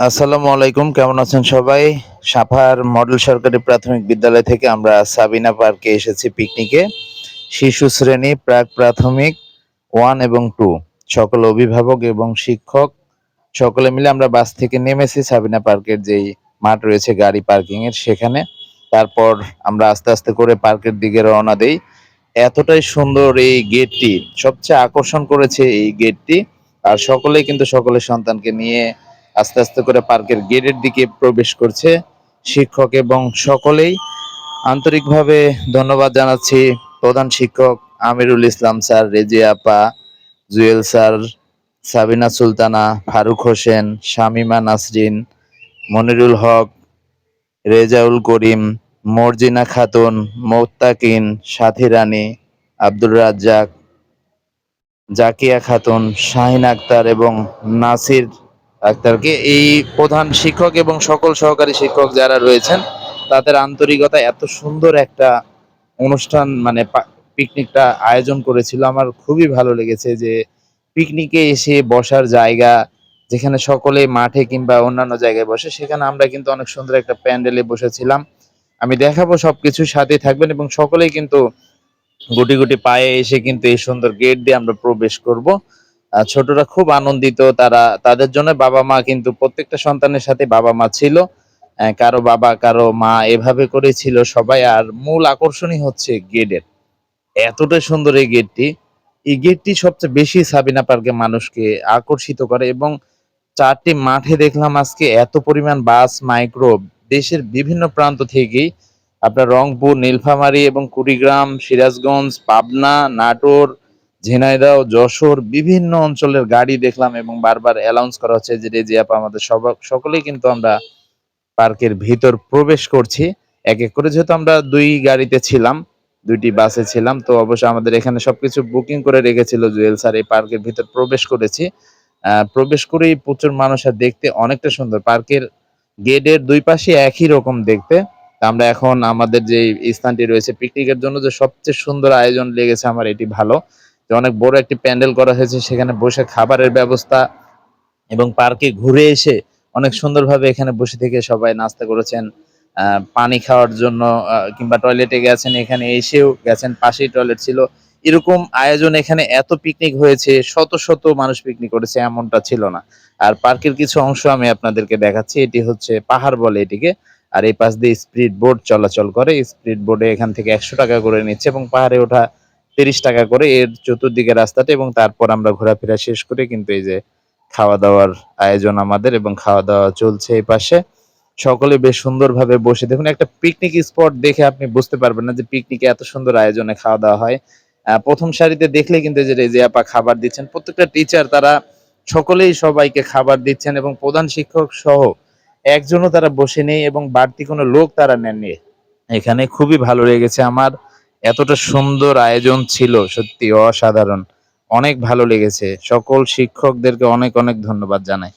আসসালামু আলাইকুম, কেমন আছেন সবাই? সাভার মডেল সরকারি প্রাথমিক বিদ্যালয় থেকে আমরা সাবিনা পার্কে এসেছি পিকনিকে শিশু শ্রেণি, প্রাক প্রাথমিক ওয়ান এবং টু সকল অভিভাবক এবং শিক্ষক, সকলে মিলে আমরা বাস থেকে নেমেছি সাবিনা পার্কের যেই মাঠ রয়েছে গাড়ি পার্কিং এর সেখানে। তারপর আমরা আস্তে আস্তে করে পার্কের দিকে রওনা দেই। এতটাই সুন্দর এই গেটটি সবচেয়ে আকর্ষণ করেছে এই গেটটি আর সকলেই কিন্তু সকলের সন্তানকে নিয়ে আস্তে আস্তে করে পার্কের গেটের দিকে প্রবেশ করছে শিক্ষক এবং সকলেই। আন্তরিকভাবে ধন্যবাদ জানাচ্ছি প্রধান শিক্ষক আমিরুল ইসলাম স্যার, রেজিয়া আপা, জুয়েল স্যার, সাবিনা সুলতানা, ফারুক হোসেন, শামিমা নাসরিন, মনিরুল হক, রেজাউল করিম, মর্জিনা খাতুন, মোত্তাকিন, সাথী রানী, আব্দুর রাজ্জাক, জাকিয়া খাতুন, শাহিন আক্তার এবং নাসির আক্তারকে এই প্রধান শিক্ষক এবং সকল সহকারী শিক্ষক যারা রয়েছেন, তাদের আন্তরিকতা এত সুন্দর একটা অনুষ্ঠান মানে পিকনিকটা আয়োজন করেছিল। আমার খুবই ভালো লেগেছে যে পিকনিকে এসে বসার জায়গা, যেখানে সকলে মাঠে কিংবা অন্যান্য জায়গায় বসে, সেখানে আমরা কিন্তু অনেক সুন্দর একটা প্যান্ডেলে বসেছিলাম। আমি দেখাবো সবকিছু, সাথে থাকবেন এবং সকলেই কিন্তু গুটি গুটি পায়ে এসে কিন্তু এই সুন্দর গেট দিয়ে আমরা প্রবেশ করব। ছোটরা খুব আনন্দিত, তারা, তাদের জন্য বাবা মা কিন্তু প্রত্যেকটা সন্তানের সাথে বাবা মা ছিল। কারও বাবা, কারও মা এভাবে করে ছিল সবাই আর মূল আকর্ষণই হচ্ছে গেটের। এতটা সুন্দর এই গেটটি। এই গেটটি সবচেয়ে বেশি সাবিনা পার্কে মানুষকে আকর্ষিত করে এবং চারটি মাঠে দেখলাম আজকে এত পরিমাণ বাস মাইক্রো দেশের বিভিন্ন প্রান্ত থেকেই আপনার রংপুর, নীলফামারী এবং কুড়িগ্রাম, সিরাজগঞ্জ, পাবনা, নাটোর ঝিনাইদহ, যশোর বিভিন্ন অঞ্চলের গাড়ি দেখলাম এবং বারবার অ্যালাউন্স করা হচ্ছে যে, রেজি আপা, আমাদের সব, সকলেই কিন্তু আমরা পার্কের ভিতর প্রবেশ করছি। এক এক করে যেহেতু আমরা দুই গাড়িতে ছিলাম, দুইটি বাসে ছিলাম, তো অবশ্য আমাদের এখানে সবকিছু বুকিং করে রেখেছিল জুয়েল স্যার, এই পার্কের ভিতর প্রবেশ করেছি। প্রবেশ করেই প্রচুর মানুষ আর দেখতে অনেকটা সুন্দর। পার্কের গেটের দুই পাশে একই রকম দেখতে। আমরা এখন আমাদের যে স্থানটি রয়েছে পিকনিকের জন্য, যে সবচেয়ে সুন্দর আয়োজন লেগেছে আমার, এটি ভালো। যে অনেক বড় একটি প্যান্ডেল করা হয়েছে, সেখানে বসে খাবারের ব্যবস্থা এবং পার্কে ঘুরে এসে অনেক সুন্দরভাবে এখানে বসে থেকে সবাই নাস্তা করেছেন। পানি খাওয়ার জন্য কিংবা টয়লেটে গেছেন, এখানে এসেও গেছেন, পাশেই টয়লেট ছিল। এরকম আয়োজন এখানে এত পিকনিক হয়েছে, শত শত মানুষ পিকনিক করেছে, এমনটা ছিল না। আর পার্কের কিছু অংশ আমি আপনাদেরকে দেখাচ্ছি, এটি হচ্ছে পাহাড় বলে এটিকে। আর এই পাশ দিয়ে স্পিড বোর্ড চলাচল করে, স্পিড বোর্ডে এখান থেকে একশো টাকা করে নিচ্ছে এবং পাহাড়ে ওঠা তিরিশ টাকা করে এর চতুর্দিকে রাস্তাটা এবং তারপর আমরা ঘোরাফেরা শেষ করে কিন্তু এই যে খাওয়া দাওয়ার আয়োজন আমাদের এবং খাওয়া দাওয়া চলছে এই পাশে। সকলে বেশ সুন্দরভাবে বসে। দেখুন, একটা পিকনিক স্পট দেখে আপনি বুঝতে পারবেন না যে পিকনিকে এত সুন্দর আয়োজনে খাওয়া দাওয়া হয় প্রথম সারিতে দেখলে কিন্তু যে রেজে আপা খাবার দিচ্ছেন। প্রত্যেকটা টিচার তারা সকলেই সবাইকে খাবার দিচ্ছেন এবং প্রধান শিক্ষক সহ একজনও তারা বসে নেই এবং বাড়তি কোনো লোক তারা নেননি। এখানে খুবই ভালো লেগেছে আমার। এতটা সুন্দর আয়োজন ছিল, সত্যি অসাধারণ। অনেক ভালো লেগেছে। সকল শিক্ষকদেরকে অনেক অনেক ধন্যবাদ জানাই।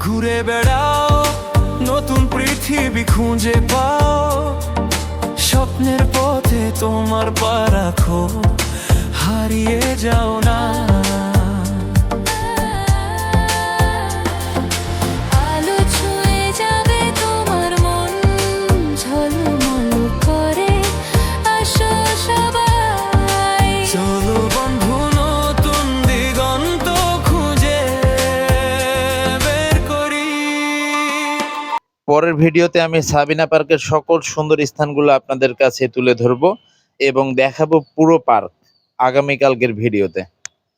ঘুরে বেড়াও, নতুন পৃথিবী খুঁজে পাও। স্বপ্নের পথে তোমার পা রাখো। হারিয়ে যাও পরের ভিডিওতে আমি সাবিনা পার্কের সকল সুন্দর স্থানগুলো আপনাদের কাছে তুলে ধরবো এবং দেখাবো পুরো পার্ক আগামীকালকের ভিডিওতে।